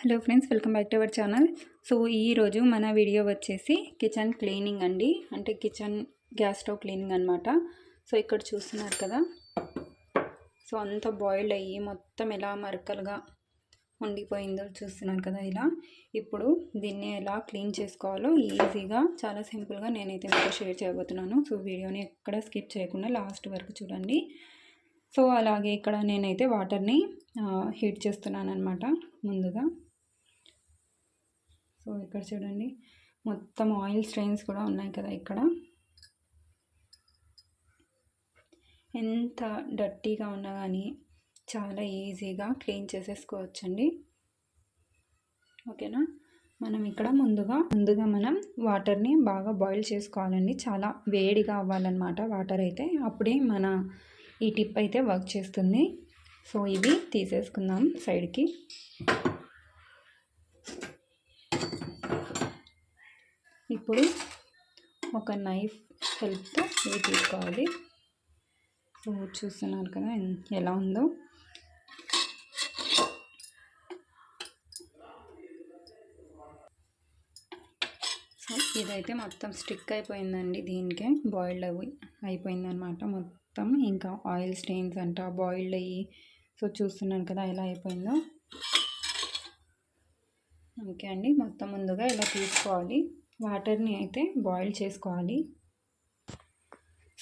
Hello friends welcome back to our channel. So ఈరోజు మన video వచ్చేసి కిచెన్ క్లీనింగ్ అండి. అంటే కిచెన్ గ్యాస్ స్టవ్ క్లీనింగ్ అనమాట సో ఇక్కడ చూస్తున్నారు కదా. సో అంతా బాయిల్డ్ అయ్యి మొత్తం ఎలా మరకలుగా ఉండిపోయిందో చూస్తున్నారు కదా ఇలా. ఇప్పుడు దీన్ని ఎలా క్లీన్ చేసుకోవాలో ఈజీగా చాలా సింపుల్గా నేనైతే మీతో షేర్ చేయబోతున్నాను. సో వీడియోని ఎక్కడ స్కిప్ చేయకుండా లాస్ట్ వరకు చూడండి. సో అలాగే ఇక్కడ నేనైతే వాటర్ని హీట్ చేస్తున్నాను అనమాట ముందుగా. సో ఇక్కడ చూడండి మొత్తం ఆయిల్ స్ట్రెయిన్స్ కూడా ఉన్నాయి కదా ఇక్కడ. ఎంత డర్టీగా ఉన్నా కానీ చాలా ఈజీగా క్లీన్ చేసేసుకోవచ్చండి. ఓకేనా? మనం ఇక్కడ ముందుగా ముందుగా మనం వాటర్ని బాగా బాయిల్ చేసుకోవాలండి. చాలా వేడిగా అవ్వాలన్నమాట వాటర్ అయితే. అప్పుడే మన ఈ టిప్ అయితే వర్క్ చేస్తుంది. సో ఇవి తీసేసుకుందాం సైడ్కి. ఇప్పుడు ఒక నైఫ్ హెల్ప్తో ఇవి తీసుకోవాలి. సో చూస్తున్నారు కదా ఎలా ఉందో. సో ఇదైతే మొత్తం స్టిక్ అయిపోయిందండి దీనికే. బాయిల్డ్ అవి అయిపోయిందనమాట మొత్తం. ఇంకా ఆయిల్ స్టెయిన్స్ అంట బాయిల్డ్ అయ్యి. సో చూస్తున్నాను కదా ఎలా అయిపోయిందో. ఓకే అండి మొత్తం ముందుగా ఇలా తీసుకోవాలి. వాటర్ని అయితే బాయిల్ చేసుకోవాలి.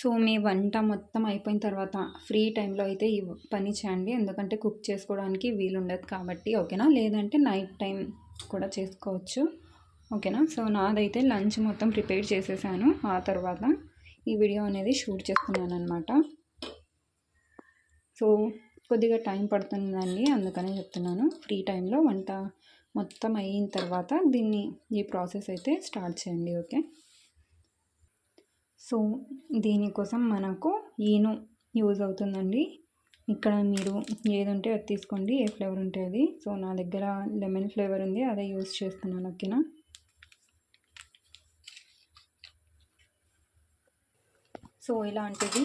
సో మీ వంట మొత్తం అయిపోయిన తర్వాత ఫ్రీ టైంలో అయితే ఈ పని చేయండి. ఎందుకంటే కుక్ చేసుకోవడానికి వీలు ఉండదు కాబట్టి ఓకేనా? లేదంటే నైట్ టైం కూడా చేసుకోవచ్చు. ఓకేనా? సో నాదైతే లంచ్ మొత్తం ప్రిపేర్ చేసేసాను. ఆ తర్వాత ఈ వీడియో అనేది షూట్ చేసుకున్నాను అనమాట సో కొద్దిగా టైం పడుతుందండి. అందుకనే చెప్తున్నాను. ఫ్రీ టైంలో వంట మొత్తం అయిన తర్వాత దీన్ని ఈ ప్రాసెస్ అయితే స్టార్ట్ చేయండి ఓకే? సో దీనికోసం మనకు ఈను యూజ్ అవుతుందండి. ఇక్కడ మీరు ఏది ఉంటే అది తీసుకోండి ఏ ఫ్లేవర్ ఉంటే అది. సో నా దగ్గర లెమన్ ఫ్లేవర్ ఉంది అదే యూజ్ చేస్తున్నాను ఓకేనా? సో ఇలాంటిది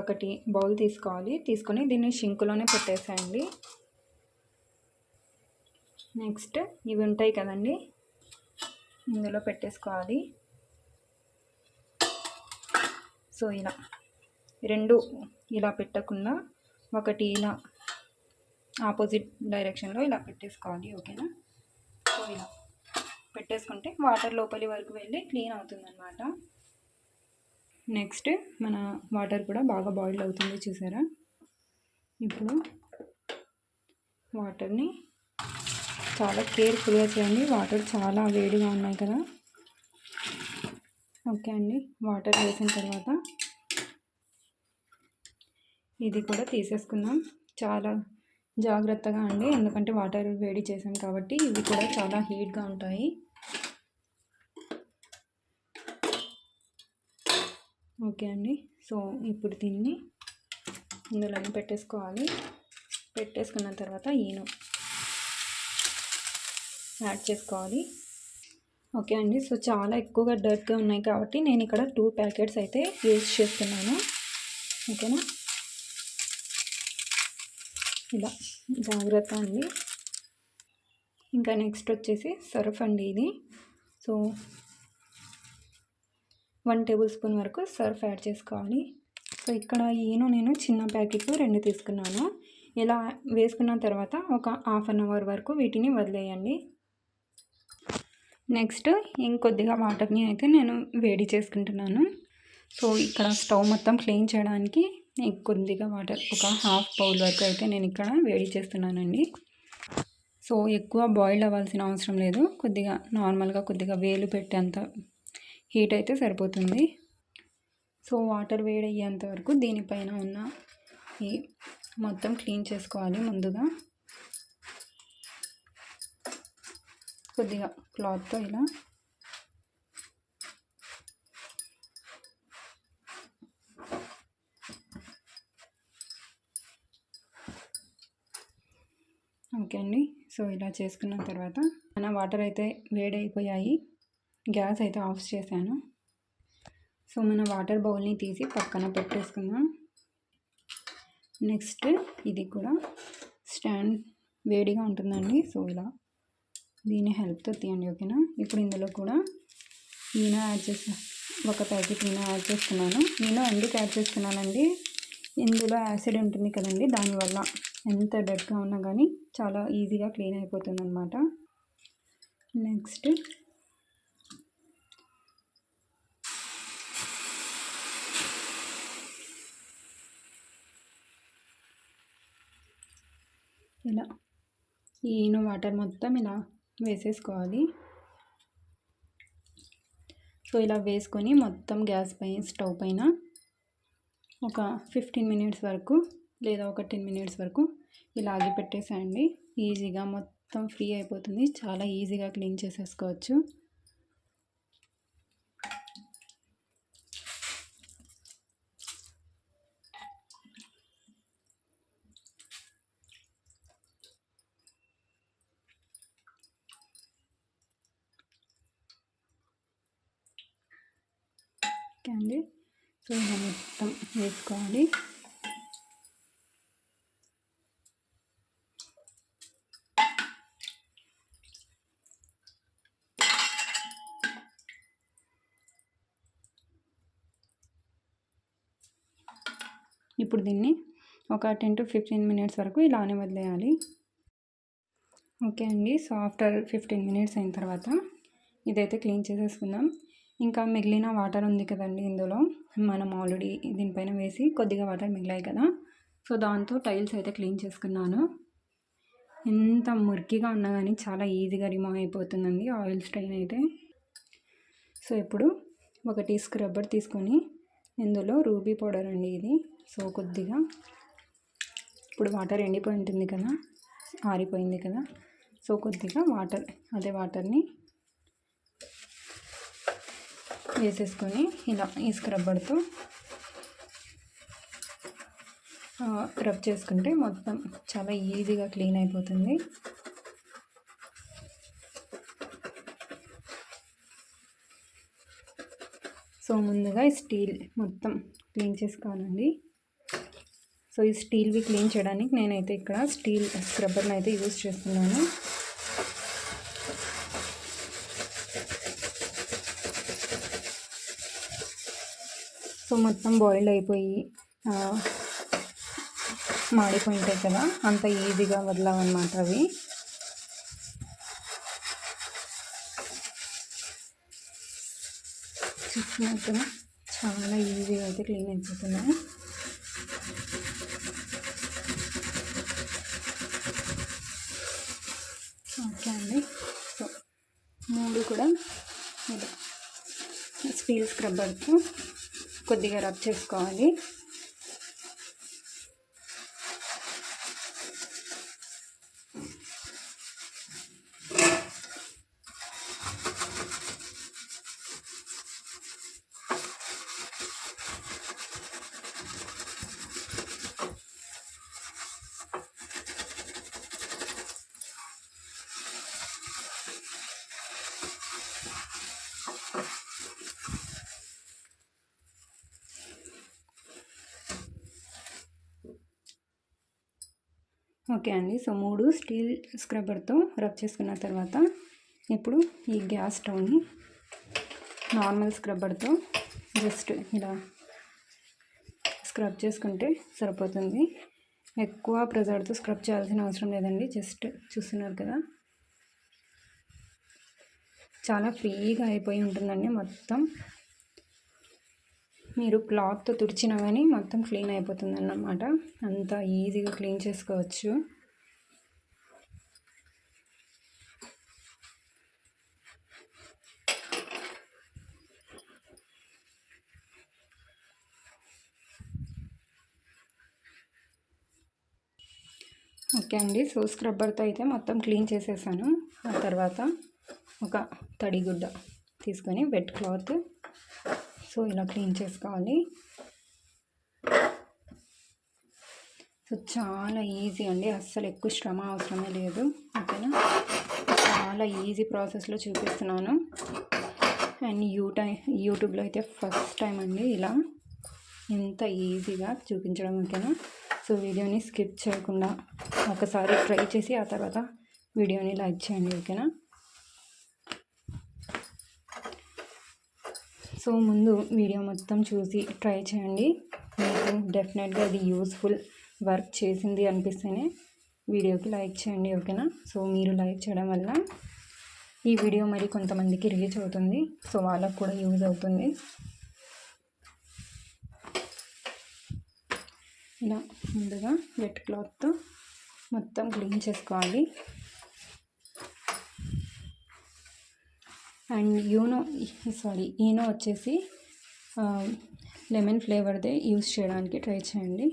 ఒకటి బౌల్ తీసుకోవాలి. తీసుకొని దీన్ని షింకులోనే పెట్టేసేయండి. నెక్స్ట్ ఇవి ఉంటాయి కదండి. ఇందులో పెట్టేసుకోవాలి. సో ఇలా. రెండు ఇలా పెట్టకుండా ఒకటి ఇలా ఆపోజిట్ డైరెక్షన్లో ఇలా పెట్టేసుకోవాలి ఓకేనా? సో ఇలా. పెట్టేసుకుంటే వాటర్ లోపలి వరకు వెళ్ళి క్లీన్ అవుతుందన్నమాట. నెక్స్ట్ మన వాటర్ కూడా బాగా బాయిల్ అవుతుంది చూసారా? ఇప్పుడు వాటర్ని చాలా కేర్ఫుల్గా చేయండి. వాటర్ చాలా వేడిగా ఉన్నాయి కదా. ఓకే అండి. వాటర్ వేసిన తర్వాత ఇది కూడా తీసేసుకుందాం. చాలా జాగ్రత్తగా అండి. ఎందుకంటే వాటర్ వేడి చేసాం కాబట్టి ఇవి కూడా చాలా హీట్గా ఉంటాయి. ఓకే అండి. సో ఇప్పుడు దీన్ని ఇందులోనే పెట్టేసుకోవాలి. పెట్టేసుకున్న తర్వాత ఈను. యాడ్ చేసుకోవాలి. ఓకే అండి. సో చాలా ఎక్కువగా డర్ట్గా ఉన్నాయి కాబట్టి నేను ఇక్కడ టూ ప్యాకెట్స్ అయితే యూజ్ చేస్తున్నాను. ఓకేనా? ఇలా జాగ్రత్త అండి. ఇంకా నెక్స్ట్ వచ్చేసి సర్ఫ్ అండి ఇది. సో వన్ టేబుల్ స్పూన్ వరకు సర్ఫ్ యాడ్ చేసుకోవాలి. సో ఇక్కడ ఈను నేను చిన్న ప్యాకెట్ రెండు తీసుకున్నాను. ఇలా వేసుకున్న తర్వాత ఒక హాఫ్ అన్ అవర్ వరకు వీటిని వదిలేయండి. నెక్స్ట్ ఇంకొద్దిగా వాటర్ని అయితే నేను వేడి చేసుకుంటున్నాను. సో ఇక్కడ స్టవ్ మొత్తం క్లీన్ చేయడానికి కొద్దిగా వాటర్ ఒక హాఫ్ బౌల్ వరకు అయితే నేను ఇక్కడ వేడి చేస్తున్నానండి. సో ఎక్కువ బాయిల్ అవ్వాల్సిన అవసరం లేదు. కొద్దిగా నార్మల్గా కొద్దిగా వేలు పెట్టేంత హీట్ అయితే సరిపోతుంది. సో వాటర్ వేడి అయ్యేంత వరకు దీనిపైన ఉన్న ఈ మొత్తం క్లీన్ చేసుకోవాలి ముందుగా. కొద్దిగా క్లాత్తో ఇలా. ఓకే అండి. సో ఇలా చేసుకున్న తర్వాత మన వాటర్ అయితే వేడైపోయాయి. గ్యాస్ అయితే ఆఫ్ చేశాను. సో మన వాటర్ బౌల్ని తీసి పక్కన పెట్టేసుకుందాం. నెక్స్ట్ ఇది కూడా స్టాండ్ వేడిగా ఉంటుందండి. సో ఇలా దీని హెల్ప్తో తీయండి ఓకేనా ఇప్పుడు ఇందులో కూడా ఈనో యాడ్ చేస్తా ఒక ప్యాకెట్ ఈనో యాడ్ చేస్తున్నాను. ఈనో ఎందుకు యాడ్ చేస్తున్నానండి? ఇందులో యాసిడ్ ఉంటుంది కదండి దానివల్ల ఎంత డెడ్గా ఉన్నా కానీ చాలా ఈజీగా క్లీన్ అయిపోతుంది అనమాట నెక్స్ట్ ఇలా. ఈను వాటర్ మొత్తం ఇలా వేసేసుకోవాలి. సో ఇలా వేసుకొని మొత్తం గ్యాస్ పైన స్టవ్ పైన ఒక ఫిఫ్టీన్ మినిట్స్ వరకు లేదా ఒక టెన్ మినిట్స్ వరకు ఇలాగే పెట్టేసేయండి. ఈజీగా మొత్తం ఫ్రీ అయిపోతుంది. చాలా ఈజీగా క్లీన్ చేసేసుకోవచ్చు అండి సో ఇలా మొత్తం వేసుకోవాలి. ఇప్పుడు దీన్ని ఒక టెన్ టు ఫిఫ్టీన్ మినిట్స్ వరకు ఇలానే వదిలేయాలి. ఓకే అండి సో ఆఫ్టర్ ఫిఫ్టీన్ మినిట్స్ అయిన తర్వాత ఇదైతే క్లీన్ చేసేసుకుందాం. ఇంకా మిగిలిన వాటర్ ఉంది కదండి ఇందులో. మనం ఆల్రెడీ దీనిపైన వేసి కొద్దిగా వాటర్ మిగిలాయి కదా. సో దాంతో టైల్స్ అయితే క్లీన్ చేసుకున్నాను. ఎంత మురికిగా ఉన్నా కానీ చాలా ఈజీగా రిమూవ్ అయిపోతుందండి ఆయిల్ స్ట్రెయిన్ అయితే. సో ఇప్పుడు ఒకటి స్క్రబ్బర్ తీసుకొని ఇందులో రూబీ పౌడర్ అండి ఇది. సో కొద్దిగా ఇప్పుడు వాటర్ ఎండిపోయి ఉంటుంది కదా ఆరిపోయింది కదా. సో కొద్దిగా వాటర్ అదే వాటర్ని వేసేసుకొని ఇలా ఈ స్క్రబ్బర్తో రబ్ చేసుకుంటే మొత్తం చాలా ఈజీగా క్లీన్ అయిపోతుంది. సో ముందుగా ఈ స్టీల్ మొత్తం క్లీన్ చేసుకోవాలండి. సో ఈ స్టీల్వి క్లీన్ చేయడానికి నేనైతే ఇక్కడ స్టీల్ స్క్రబ్బర్ని అయితే యూజ్ చేస్తున్నాను. సో మొత్తం బాయిల్ అయిపోయి మాడిపోయి ఉంటాయి కదా అంత ఈజీగా వదలవన్నమాట అవి. చూసినట్టుగా చాలా ఈజీగా అయితే క్లీన్ అయిపోతున్నాయి. ఓకే అండి. సో మూడు కూడా స్టీల్ స్క్రబ్బర్తో కొద్దిగా రబ్ చేసుకోవాలి. ఓకే అండి. సో మూడు స్టీల్ స్క్రబ్బర్తో రబ్ చేసుకున్న తర్వాత ఇప్పుడు ఈ గ్యాస్ స్టవ్ని నార్మల్ స్క్రబ్బర్తో జస్ట్ ఇలా స్క్రబ్ చేసుకుంటే సరిపోతుంది. ఎక్కువ ప్రెజర్తో స్క్రబ్ చేయాల్సిన అవసరం లేదండి. జస్ట్ చూస్తున్నారు కదా. చాలా ఫ్రీగా అయిపోయి ఉంటుందండి మొత్తం. మీరు క్లాత్తో తుడిచినా కానీ మొత్తం క్లీన్ అయిపోతుంది అన్నమాట అంత ఈజీగా క్లీన్ చేసుకోవచ్చు. ఓకే అండి. సో స్క్రబ్బర్తో అయితే మొత్తం క్లీన్ చేసేసాను. ఆ తర్వాత ఒక తడిగుడ్డ తీసుకొని వెట్ క్లాత్ సో ఇలా క్లీన్ చేసుకోవాలి. సో చాలా ఈజీ అండి. అస్సలు ఎక్కువ శ్రమ అవసరమే లేదు. ఓకేనా? చాలా ఈజీ ప్రాసెస్లో చూపిస్తున్నాను. అండ్ యూటై యూట్యూబ్లో అయితే ఫస్ట్ టైం అండి ఇలా ఎంత ఈజీగా చూపించడం ఓకేనా? సో వీడియోని స్కిప్ చేయకుండా ఒకసారి ట్రై చేసి ఆ తర్వాత వీడియోని లైక్ చేయండి ఓకేనా? సో ముందు వీడియో మొత్తం చూసి ట్రై చేయండి. మీకు డెఫినెట్గా అది యూస్ఫుల్ వర్క్ చేసింది అనిపిస్తేనే వీడియోకి లైక్ చేయండి ఓకేనా? సో మీరు లైక్ చేయడం వల్ల ఈ వీడియో మరి కొంతమందికి రీచ్ అవుతుంది. సో వాళ్ళకు కూడా యూజ్ అవుతుంది. ఇలా ముందుగా వెట్ క్లాత్తో మొత్తం క్లీన్ చేసుకోవాలి. And you know sorry Eno వచ్చేసి లెమన్ ఫ్లేవర్దే యూస్ చేయడానికి ట్రై చేయండి.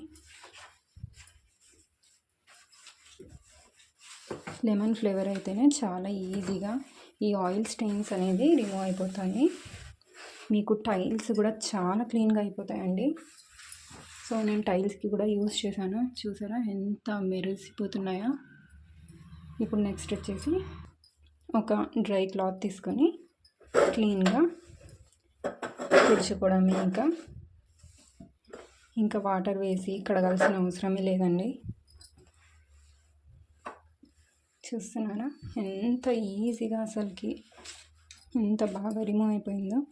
లెమన్ ఫ్లేవర్ అయితేనే చాలా ఈజీగా ఈ ఆయిల్ స్టెయిన్స్ అనేది రిమూవ్ అయిపోతాయి. మీకు టైల్స్ కూడా చాలా క్లీన్గా అయిపోతాయండి. సో నేను టైల్స్కి కూడా యూస్ చేశాను. చూసారా ఎంత మెరిసిపోతున్నాయో. ఇప్పుడు నెక్స్ట్ వచ్చేసి ఒక డ్రై క్లాత్ తీసుకొని క్లీన్గా తుడుచుకోవడమే ఇంకా. ఇంకా వాటర్ వేసి కడగాల్సిన అవసరమే లేదండి. చూస్తున్నారా? ఎంత ఈజీగా అసలుకి ఎంత బాగా రిమూవ్ అయిపోయిందో.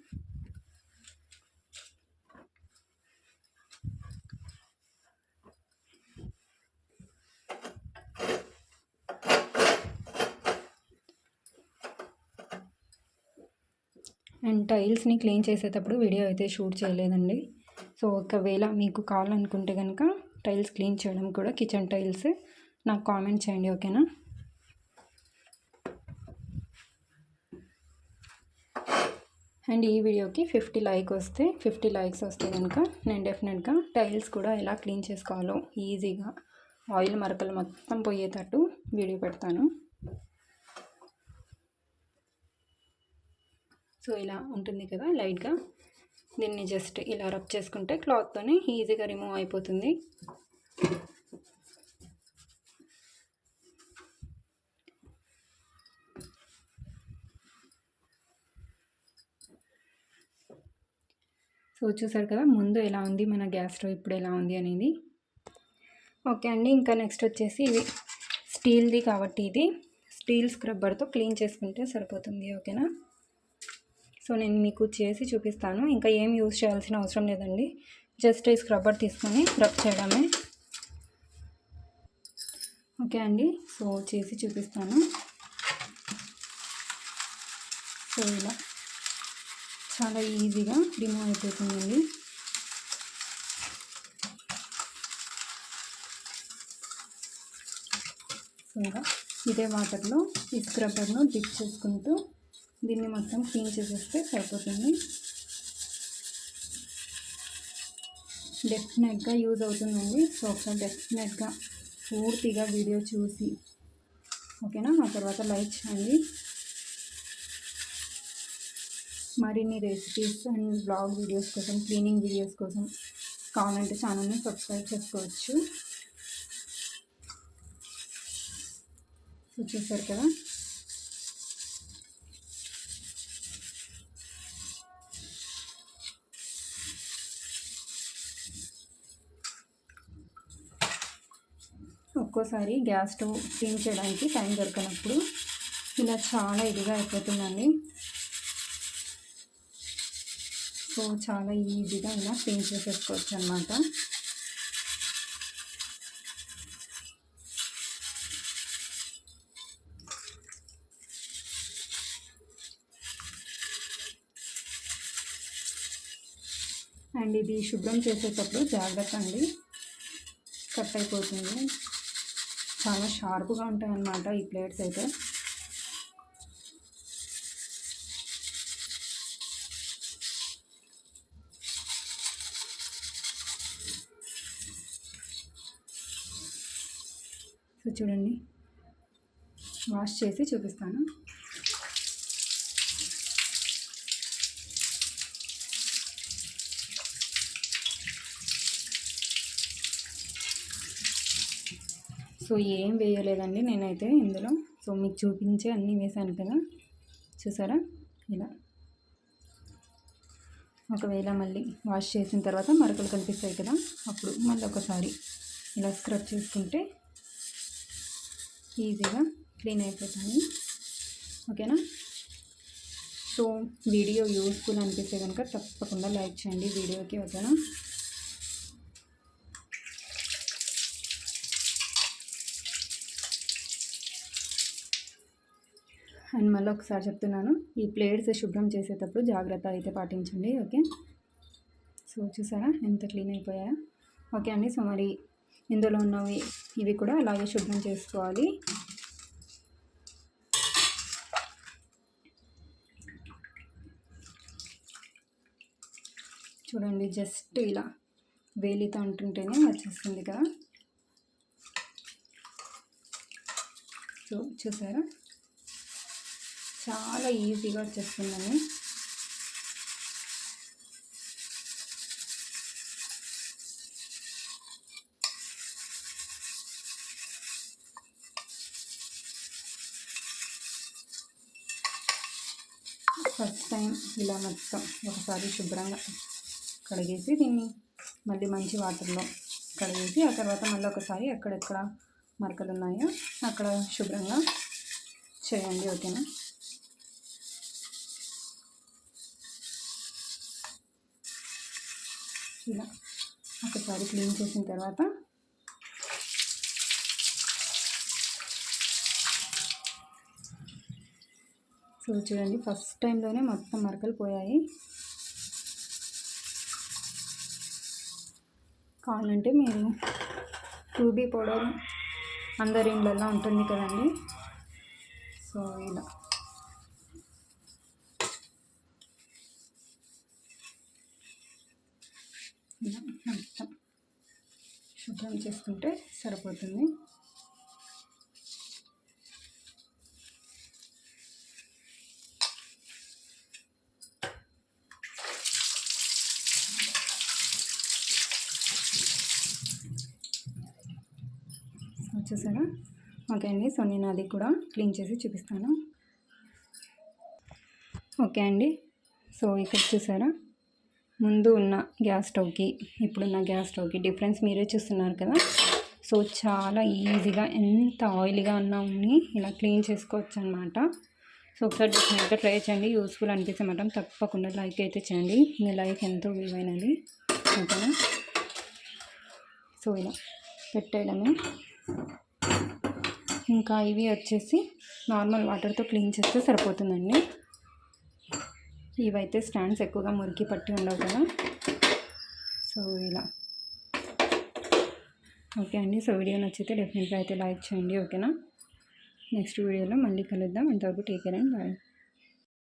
అండ్ టైల్స్ని క్లీన్ చేసేటప్పుడు వీడియో అయితే షూట్ చేయలేదండి. సో ఒకవేళ మీకు కావాలనుకుంటే కనుక టైల్స్ క్లీన్ చేయడం కూడా కిచెన్ టైల్స్. నాకు కామెంట్ చేయండి ఓకేనా? అండ్ ఈ వీడియోకి ఫిఫ్టీ లైక్ వస్తే ఫిఫ్టీ లైక్స్ వస్తే కనుక నేను డెఫినెట్గా టైల్స్ కూడా ఎలా క్లీన్ చేసుకోవాలో ఈజీగా ఆయిల్ మరకలు మొత్తం పోయేటట్టు వీడియో పెడతాను. సో ఇలా ఉంటుంది కదా లైట్గా. దీన్ని జస్ట్ ఇలా రబ్ చేసుకుంటే క్లాత్తోనే ఈజీగా రిమూవ్ అయిపోతుంది. సో చూసారు కదా ముందు ఎలా ఉంది మన గ్యాస్ స్టవ్ ఇప్పుడు ఎలా ఉంది అనేది. ఓకే అండి ఇంకా నెక్స్ట్ వచ్చేసి ఇది స్టీల్ది కాబట్టి ఇది. స్టీల్ స్క్రబ్బర్తో క్లీన్ చేసుకుంటే సరిపోతుంది ఓకేనా? సో నేను మీకు చేసి చూపిస్తాను. ఇంకా ఏం యూజ్ చేయాల్సిన అవసరం లేదండి. జస్ట్ ఈ స్క్రబ్బర్ తీసుకొని రబ్ చేయడమే. ఓకే అండి. సో చేసి చూపిస్తాను. సో ఇలా చాలా ఈజీగా రిమూవ్ అయిపోతుందండి. ఇంకా ఇదే వాటర్లో ఈ స్క్రబ్బర్ను డిప్ చేసుకుంటూ దీన్ని మొత్తం క్లీన్ చేసేస్తే సరిపోతుంది. డెఫినెట్గా యూజ్ అవుతుందండి. సో ఒకసారి డెఫినెట్గా పూర్తిగా వీడియో చూసి. ఓకేనా? ఆ తర్వాత లైక్ చేయండి. మరిన్ని రెసిపీస్ అండ్ బ్లాగ్ వీడియోస్ కోసం క్లీనింగ్ వీడియోస్ కోసం కావాలంటే ఛానల్ని సబ్స్క్రైబ్ చేసుకోవచ్చు. సో చూసారు కదా? ఒక్కోసారి గ్యాస్ స్టవ్ క్లీన్ చేయడానికి టైం దొరకనప్పుడు ఇలా చాలా ఇదిగా అయిపోతుందండి. సో చాలా ఈజీగా ఇలా క్లీన్ చేసేసుకోవచ్చు అనమాట అండ్ ఇది శుభ్రం చేసేటప్పుడు జాగ్రత్త అండి. కట్ అయిపోతుంది. చాలా షార్ప్గా ఉంటాయన్నమాట ఈ ప్లేట్స్ అయితే. సో చూడండి వాష్ చేసి చూపిస్తాను. సో ఏం వేయలేదండి నేనైతే ఇందులో. సో మీకు చూపించే అన్నీ వేసాను కదా. చూసారా? ఇలా. ఒకవేళ మళ్ళీ వాష్ చేసిన తర్వాత మరకలు కనిపిస్తాయి కదా అప్పుడు మళ్ళీ ఒకసారి ఇలా స్క్రబ్ చేసుకుంటే ఈజీగా క్లీన్ అయిపోతాయి ఓకేనా? సో వీడియో యూస్ఫుల్ అనిపిస్తే కనుక తప్పకుండా లైక్ చేయండి వీడియోకి ఓకేనా? అండ్ మళ్ళీ ఒకసారి చెప్తున్నాను ఈ ప్లేట్స్ శుభ్రం చేసేటప్పుడు జాగ్రత్త అయితే పాటించండి ఓకే? సో చూసారా? ఎంత క్లీన్ అయిపోయాయా? ఓకే అండి సో మరి ఇందులో ఉన్నవి ఇవి కూడా అలాగే శుభ్రం చేసుకోవాలి. చూడండి జస్ట్ ఇలా వేలితో అంటుంటేనే వచ్చేస్తుంది కదా? సో చూసారా? చాలా ఈజీగా వచ్చేస్తుందండి. ఫస్ట్ టైం ఇలా మొత్తం ఒకసారి శుభ్రంగా కడిగేసి దీన్ని మళ్ళీ మంచి వాటర్లో కడిగేసి ఆ తర్వాత మళ్ళీ ఒకసారి ఎక్కడెక్కడ మరకలు ఉన్నాయో అక్కడ శుభ్రంగా చేయండి ఓకేనా? ఇలా ఒకసారి క్లీన్ చేసిన తర్వాత సో చూడండి ఫస్ట్ టైంలోనే మొత్తం మరకలు పోయాయి. కావాలంటే మీరు రూబీ పౌడర్ అందరి ఇండ్లలో ఉంటుంది కదండి. సో ఇలా మొత్తం శుభ్రం చేసుకుంటే సరిపోతుంది. చూసారా ఓకే అండి. సో నేను అది కూడా క్లీన్ చేసి చూపిస్తాను. ఓకే అండి. సో ఇక్కడ చూసారా? ముందు ఉన్న గ్యాస్ స్టవ్కి ఇప్పుడున్న గ్యాస్ స్టవ్కి డిఫరెన్స్ మీరే చూస్తున్నారు కదా. సో చాలా ఈజీగా ఎంత ఆయిల్గా ఉన్నా ఉన్ని ఇలా క్లీన్ చేసుకోవచ్చు అనమాట సో ఒకసారి డెఫినెట్గా ట్రై చేయండి. యూస్ఫుల్ అనిపిస్తే మాత్రం తప్పకుండా లైక్ అయితే చేయండి. మీ లైక్ ఎంతో విలువైనది. ఓకేనా? సో ఇలా పెట్టేయడమే. ఇంకా ఇవి వచ్చేసి నార్మల్ వాటర్తో క్లీన్ చేస్తే సరిపోతుందండి. ఇవైతే స్టాండ్స్ ఎక్కువగా మురికి పట్టి ఉండవు కదా. సో ఇలా. ఓకే అండి. సో వీడియో నచ్చితే డెఫినెట్గా అయితే లైక్ చేయండి. ఓకేనా? నెక్స్ట్ వీడియోలో మళ్ళీ కలుద్దాం. ఇంతవరకు టేక్ కేర్ అండ్ బాయ్.